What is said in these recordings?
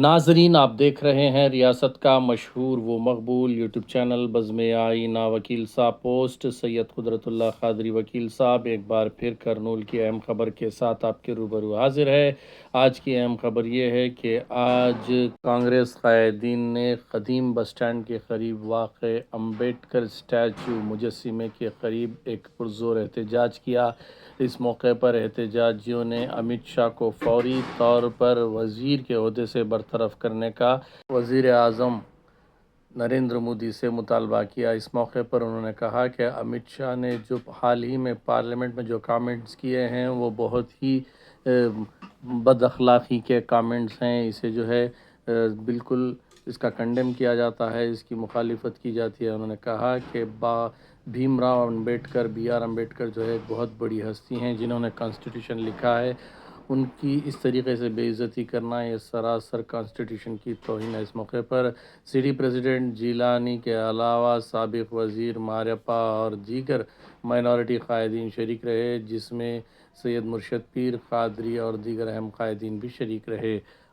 ناظرین، آپ دیکھ رہے ہیں ریاست کا مشہور و مقبول یوٹیوب چینل بزم آئینہ وکیل صاحب پوسٹ، سید قدرت اللہ قادری وکیل صاحب۔ ایک بار پھر کرنول کی اہم خبر کے ساتھ آپ کے روبرو حاضر ہے۔ آج کی اہم خبر یہ ہے کہ آج کانگریس قائدین نے قدیم بس سٹینڈ کے قریب واقع امبیڈکر سٹیچو مجسمے کے قریب ایک پرزور احتجاج کیا۔ اس موقع پر احتجاجیوں نے امت شاہ کو فوری طور پر وزیر کے عہدے سے برطرف کرنے کا وزیر اعظم نریندر مودی سے مطالبہ کیا۔ اس موقع پر انہوں نے کہا کہ امت شاہ نے جو حال ہی میں پارلیمنٹ میں جو کامنٹس کیے ہیں، وہ بہت ہی بد اخلاقی کے کامنٹس ہیں۔ اسے جو ہے بالکل اس کا کنڈیم کیا جاتا ہے، اس کی مخالفت کی جاتی ہے۔ انہوں نے کہا کہ با بھیم راؤ امبیڈکر، بی آر امبیڈکر جو ہے، ایک بہت بڑی ہستی ہیں جنہوں نے کانسٹیٹیوشن لکھا ہے۔ ان کی اس طریقے سے بے عزتی کرنا یہ سراسر کانسٹیٹیوشن کی توہین ہے۔ اس موقع پر سٹی پریزیڈنٹ جیلانی کے علاوہ سابق وزیر ماریپا اور دیگر مائنورٹی قائدین شریک رہے، جس میں سید مرشد پیر، قادری اور دیگر اہم قائدین بھی شریک رہے۔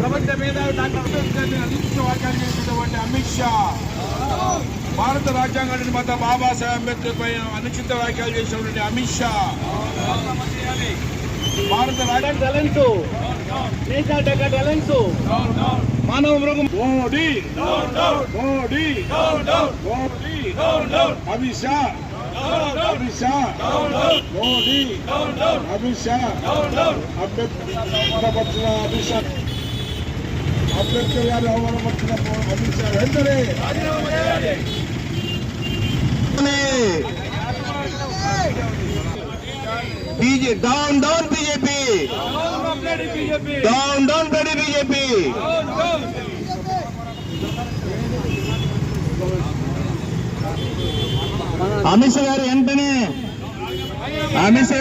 ప్రపంచ మేధావి డాక్టర్ అంబేద్కర్ అనుచిత వ్యాఖ్యలు చేసినటువంటి అమిత్ షా భారత రాజ్యాంగ నిర్మాత బాబాసాహెబ్ అంబేద్కర్ పై అనుచిత వ్యాఖ్యలు చేసినటువంటి అమిత్ షా భారత రాజ్యాంగ టాలెంట్స్ నేషనల్ డెకా టాలెంట్స్ మానవ మృగం మోడీ మోడీ మోడీ అమిత్ షా امت شاہ مودی امت شاہ اب ابھی شا ابکر پہ امت شاپ ڈاؤن بی جے پی ڈن ڈاؤن بڑی بی جی అమిత్ షా గారు వెంటనే అమిత్ షా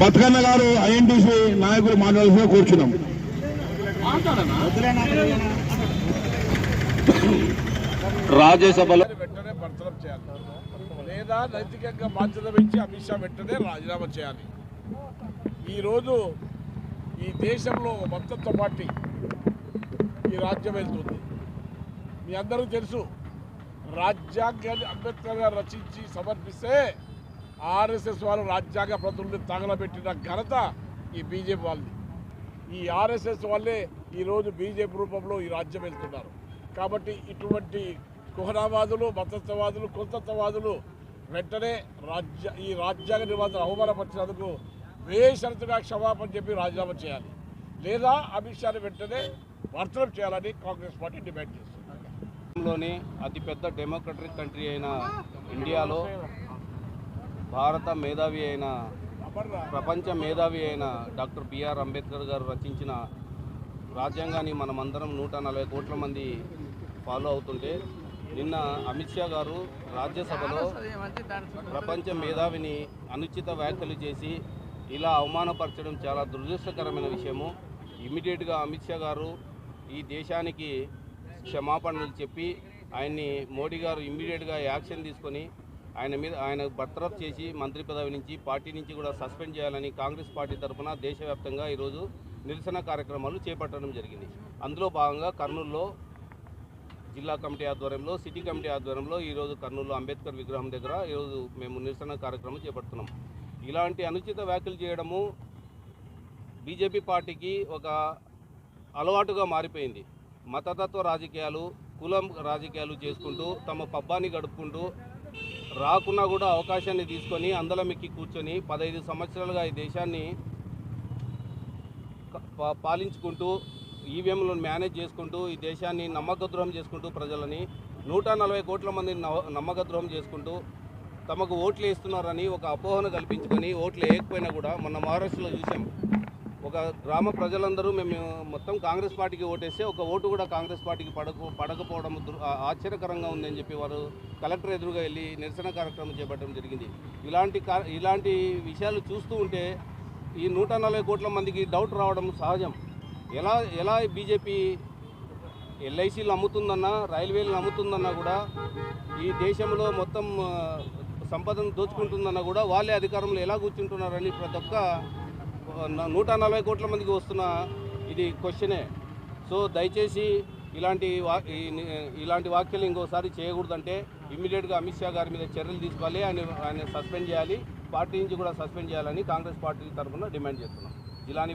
బతుకన్న గారు ఐఎన్టీసీ నాయకులు మాట్లాడాల్సిన కూర్చున్నాం. రాజ్యసభలో వెంటనే బర్తరఫ్ చేయాలి. లేదా నైతికంగా బాధ్యత పెంచి అమిత్ షా వెంటనే రాజీనామా చేయాలి. ఈరోజు ఈ దేశంలో మొత్తంతో పార్టీ ఈ రాజ్యం వెళ్తుంది. మీ అందరూ తెలుసు రాజ్యాంగాన్ని అంబేద్కర్ గారు రచించి సమర్పిస్తే ఆర్ఎస్ఎస్ వాళ్ళు రాజ్యాంగ ప్రతుల్ని తగలబెట్టిన ఘనత ఈ బీజేపీ వాళ్ళది. ఈ ఆర్ఎస్ఎస్ వాళ్ళే ఈరోజు బీజేపీ రూపంలో ఈ రాజ్యం వెళ్తున్నారు. కాబట్టి ఇటువంటి కుహనావాదులు మతత్వవాదులు కులతత్వవాదులు వెంటనే రాజ్య ఈ రాజ్యాంగ నిర్మాతను అవమానపరిచినందుకు బేషరతుగా క్షమాపణ చెప్పి రాజీనామా చేయాలి. లేదా అమిత్ షాని వెంటనే వర్తనం చేయాలని కాంగ్రెస్ పార్టీ డిమాండ్ చేస్తుంది. లోని అతిపెద్ద డెమోక్రటిక్ కంట్రీ అయిన ఇండియాలో భారత మేధావి అయిన ప్రపంచ మేధావి అయిన డాక్టర్ బిఆర్ అంబేద్కర్ గారు రచించిన రాజ్యాంగాన్ని మనమందరం నూట నలభై కోట్ల మంది ఫాలో అవుతుంటే నిన్న అమిత్ షా గారు రాజ్యసభలో ప్రపంచ మేధావిని అనుచిత వ్యాఖ్యలు చేసి ఇలా అవమానపరచడం చాలా దురదృష్టకరమైన విషయము. ఇమీడియట్గా అమిత్ షా గారు ఈ దేశానికి క్షమాపణలు చెప్పి ఆయన్ని మోడీ గారు ఇమ్మీడియట్గా యాక్షన్ తీసుకొని ఆయన మీద ఆయన బర్తరఫ్ చేసి మంత్రి పదవి నుంచి పార్టీ నుంచి కూడా సస్పెండ్ చేయాలని కాంగ్రెస్ పార్టీ తరఫున దేశవ్యాప్తంగా ఈరోజు నిరసన కార్యక్రమాలు చేపట్టడం జరిగింది. అందులో భాగంగా కర్నూలులో జిల్లా కమిటీ ఆధ్వర్యంలో సిటీ కమిటీ ఆధ్వర్యంలో ఈరోజు కర్నూలులో అంబేద్కర్ విగ్రహం దగ్గర ఈరోజు మేము నిరసన కార్యక్రమం చేపడుతున్నాం. ఇలాంటి అనుచిత వ్యాఖ్యలు చేయడము బీజేపీ పార్టీకి ఒక అలవాటుగా మారిపోయింది. మతతత్వ రాజకీయాలు కులం రాజకీయాలు చేసుకుంటూ తమ పబ్బాన్ని గడుపుకుంటూ రాకున్నా కూడా అవకాశాన్ని తీసుకొని అందలమెక్కి కూర్చొని పదహైదు సంవత్సరాలుగా ఈ దేశాన్ని పాలించుకుంటూ ఈవీఎంలను మేనేజ్ చేసుకుంటూ ఈ దేశాన్ని నమ్మకద్రోహం చేసుకుంటూ ప్రజలని నూట నలభై కోట్ల మందిని నవ- నమ్మకద్రోహం చేసుకుంటూ తమకు ఓట్లు వేస్తున్నారని ఒక అపోహను కల్పించుకొని ఓట్లు వేయకపోయినా కూడా మొన్న మహారాష్ట్రలో చూసాం. ఒక గ్రామ ప్రజలందరూ మేము మొత్తం కాంగ్రెస్ పార్టీకి ఓటేస్తే ఒక ఓటు కూడా కాంగ్రెస్ పార్టీకి పడక పడకపోవడం ఆశ్చర్యకరంగా ఉందని చెప్పి వారు కలెక్టర్ ఎదురుగా వెళ్ళి నిరసన కార్యక్రమం చేపట్టడం జరిగింది. ఇలాంటి ఇలాంటి విషయాలు చూస్తూ ఉంటే ఈ నూట నలభై కోట్ల మందికి డౌట్ రావడం సహజం. ఎలా ఎలా బీజేపీ ఎల్ఐసీలు అమ్ముతుందన్నా రైల్వేలు అమ్ముతుందన్నా కూడా ఈ దేశంలో మొత్తం సంపదను దోచుకుంటుందన్నా కూడా వాళ్ళే అధికారంలో ఎలా కూర్చుంటున్నారని ప్రతి ఒక్క నూట నలభై కోట్ల మందికి వస్తున్న ఇది క్వశ్చనే. సో దయచేసి ఇలాంటి వా ఇలాంటి వ్యాఖ్యలు ఇంకోసారి చేయకూడదంటే ఇమ్మీడియట్గా అమిత్ షా గారి మీద చర్యలు తీసుకోవాలి. ఆయన ఆయన సస్పెండ్ చేయాలి. పార్టీ నుంచి కూడా సస్పెండ్ చేయాలని కాంగ్రెస్ పార్టీ తరఫున డిమాండ్ చేస్తున్నాం. జిలాని